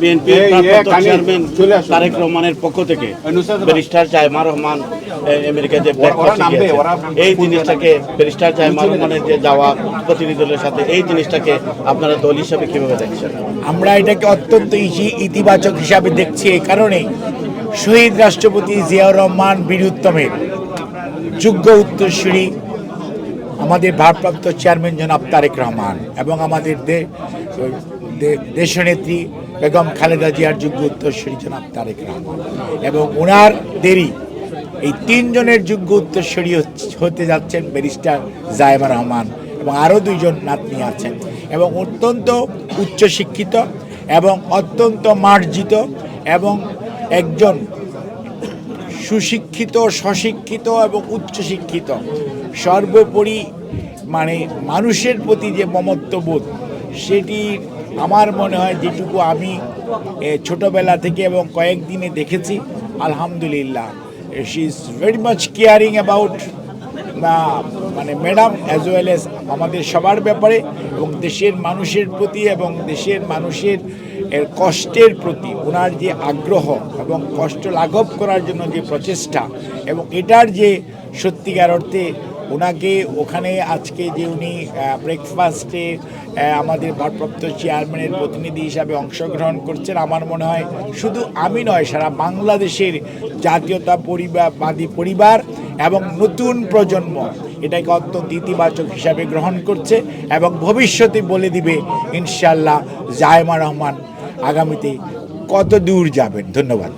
BNP এই, এই, chairman Tarique রহমানের পক্ষ থেকে ব্যারিস্টার জায়মা রহমান গিয়েছেন। ওরা এই জিনিসটাকে ব্যারিস্টার জায়মা রহমানের যে যাওয়া প্রতিনিধি দলের সাথে এই জিনিসটাকে আপনারা দল হিসাবে কীভাবে দেখছেন? আমরা এটাকে অত্যন্ত ইতিবাচক হিসাবে দেখছি এই কারণে শহীদ রাষ্ট্রপতি জিয়াউর রহমান বীর উত্তমের যোগ্য উত্তরসূরি আমাদের ভারপ্রাপ্ত চেয়ারম্যান জনাব তারেক রহমান এবং আমাদের দেশনেত্রী বেগম খালেদা জিয়ার যোগ্য উত্তরসূরি জনাব তারেক রহমান। এবং ওনার দেরি, এই তিনজনের যোগ্য উত্তরসূরি হতে যাচ্ছেন ব্যারিস্টার জায়েমা রহমান এবং আরও দুইজন নাতনি আছেন। এবং অত্যন্ত উচ্চশিক্ষিত এবং অত্যন্ত মার্জিত এবং একজন সুশিক্ষিত, সশিক্ষিত এবং উচ্চশিক্ষিত। সর্বোপরি মানে মানুষের প্রতি যে মমত্ববোধ সেটি আমার মনে হয় যেটুকু আমি ছোটবেলা থেকে এবং কয়েকদিনে দেখেছি, আলহামদুলিল্লাহ। She is very much caring about মানে ম্যাডাম অ্যাজ ওয়েল এস আমাদের সবার ব্যাপারে এবং দেশের মানুষের প্রতি এবং দেশের মানুষের, এর কষ্টের প্রতি ওনার যে আগ্রহ এবং কষ্ট লাঘব করার জন্য যে প্রচেষ্টা এবং এটার যে সত্যিকার অর্থে ওনাকে ওখানে আজকে যে উনি ব্রেকফাস্টে আমাদের ভারপ্রাপ্ত চেয়ারম্যানের প্রতিনিধি হিসাবে অংশগ্রহণ করছেন, আমার মনে হয় শুধু আমি নয়, সারা বাংলাদেশের জাতীয়তা পরিবারবাদী পরিবার এবং নতুন প্রজন্ম এটাকে অত্যন্ত ইতিবাচক হিসাবে গ্রহণ করছে এবং ভবিষ্যতে বলে দিবে ইনশাল্লাহ জায়মা রহমান আগামীতে কত দূর যাবেন। ধন্যবাদ।